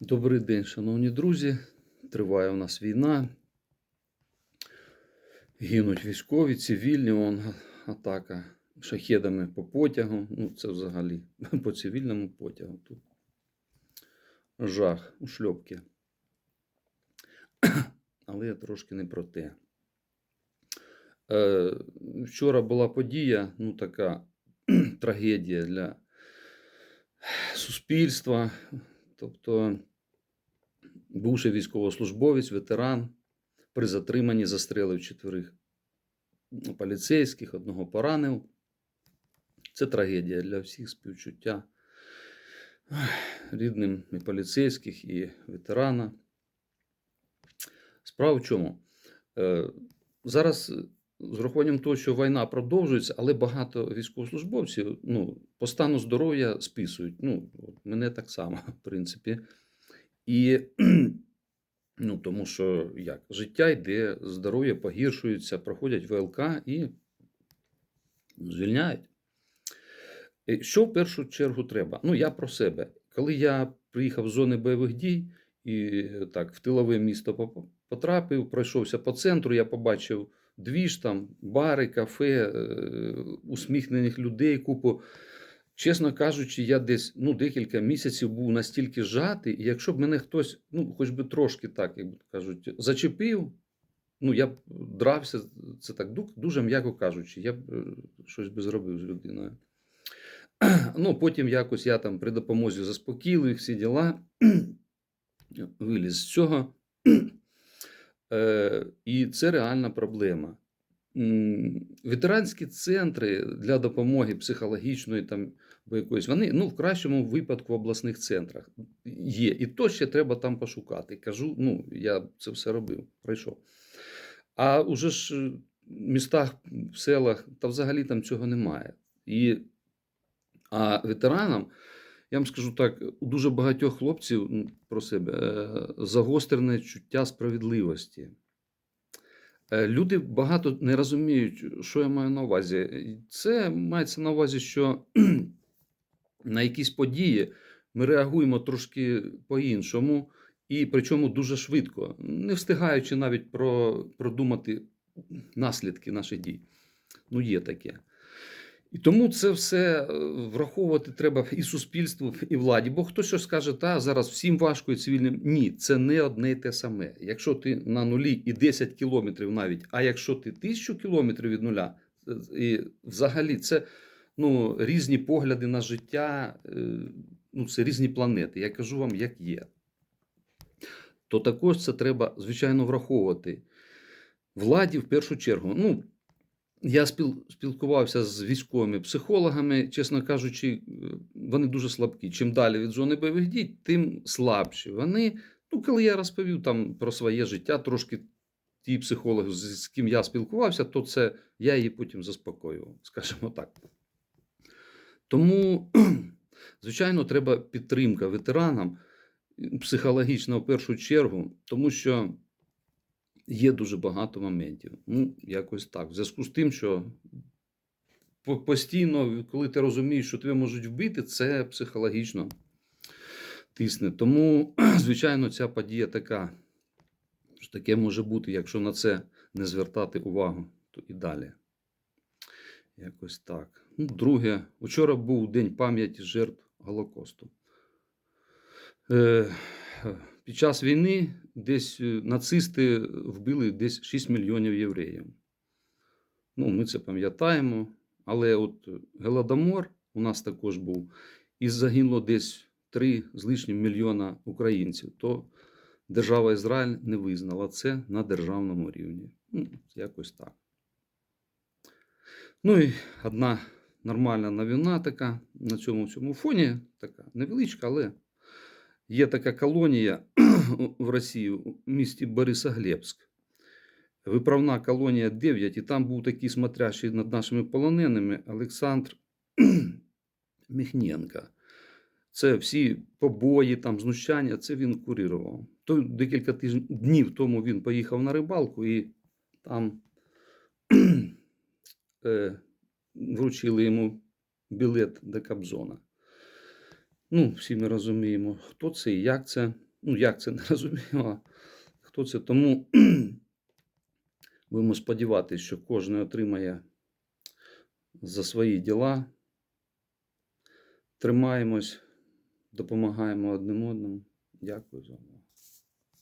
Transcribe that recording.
Добрий день, шановні друзі. Триває у нас війна. Гинуть військові, цивільні, вон атака шахедами по потягу. Ну, це взагалі по цивільному потягу. Тут жах у шльопки. Але я трошки не про те. Е, вчора була подія, ну така трагедія для суспільства. Тобто, бувший військовослужбовець, ветеран, при затриманні застрелив чотирих поліцейських, одного поранив. Це трагедія для всіх співчуття рідним і поліцейських, і ветерана. Справа в чому? Е, Зараз з урахуванням того, що війна продовжується, але багато військовослужбовців ну, по стану здоров'я списують. Ну, мене так само, в принципі. І ну, тому що як? Життя йде, здоров'я погіршується, проходять ВЛК і звільняють. Е, Що в першу чергу треба? Ну, я про себе. Коли я приїхав з зони бойових дій і так, в тилове місто потрапив, пройшовся по центру, я побачив дві ж там бари, кафе, е, усміхнених людей, купу. Чесно кажучи, я десь ну, декілька місяців був настільки зжатий, і якщо б мене хтось, ну, хоч би трошки так, як кажуть, зачепив, ну, я б дрався, це так дуже м'яко кажучи, я б е, щось би зробив з людиною. Ну, потім якось я там при допомозі заспокійливих всі діла, виліз з цього. Е, І це реальна проблема. Ветеранські центри для допомоги психологічної там або якоїсь, вони ну, в кращому випадку в обласних центрах є. І то ще треба там пошукати. Кажу, ну, я це все робив, пройшов. А уже ж е, в містах, в селах, та взагалі там цього немає. І, а ветеранам, я вам скажу так, у дуже багатьох хлопців про себе е, загострене чуття справедливості. Е, Люди багато не розуміють, що я маю на увазі. Це мається на увазі, що на якісь події ми реагуємо трошки по-іншому, і причому дуже швидко, не встигаючи навіть про, продумати наслідки наших дій. Ну, є таке. І тому це все е, враховувати треба і суспільству, і владі. Бо хто що скаже, та зараз всім важко і цивільним. Ні, це не одне й те саме. Якщо ти на нулі і 10 кілометрів навіть, а якщо ти тисячу кілометрів від нуля, е, і взагалі це ну, різні погляди на життя, е, ну, це різні планети. Я кажу вам, як є. То також це треба, звичайно, враховувати. Владі в першу чергу. Ну, я спіл, спілкувався з військовими психологами, чесно кажучи, е, вони дуже слабкі. Чим далі від зони бойових дій, тим слабші. Вони, ну, коли я розповів там про своє життя, трошки ті психологи, з ким я спілкувався, то це я її потім заспокоював, скажімо так. Тому, звичайно, треба підтримка ветеранам, психологічна в першу чергу, тому що є дуже багато моментів. Ну, якось так. В зв'язку з тим, що постійно, коли ти розумієш, що тебе можуть вбити, це психологічно тисне. Тому, звичайно, ця подія така, що таке може бути, якщо на це не звертати увагу, то і далі. Якось так. Ну, друге, вчора був День пам'яті жертв Голокосту. Е, під час війни десь е, нацисти вбили десь 6 мільйонів євреїв. Ну, ми це пам'ятаємо. Але от Голодомор у нас також був, і загинуло десь 3 з лишнім мільйона українців. То держава Ізраїль не визнала це на державному рівні. Ну, якось так. Ну і одна нормальна новина така на цьому цьому фоні, така невеличка, але є така колонія в Росії у місті Борисоглебськ. Виправна колонія 9, і там був такий смотрящий над нашими полоненими Олександр Міхненко. Це всі побої, там, знущання, це він курірував. То декілька тижнів днів тому він поїхав на рибалку і там е, вручили йому білет до Кобзона. Ну, всі ми розуміємо, хто це і як це. Ну, як це не розуміло, хто це. Тому будемо сподіватися, що кожен отримає за свої діла. Тримаємось, допомагаємо одним одному. Дякую за увагу.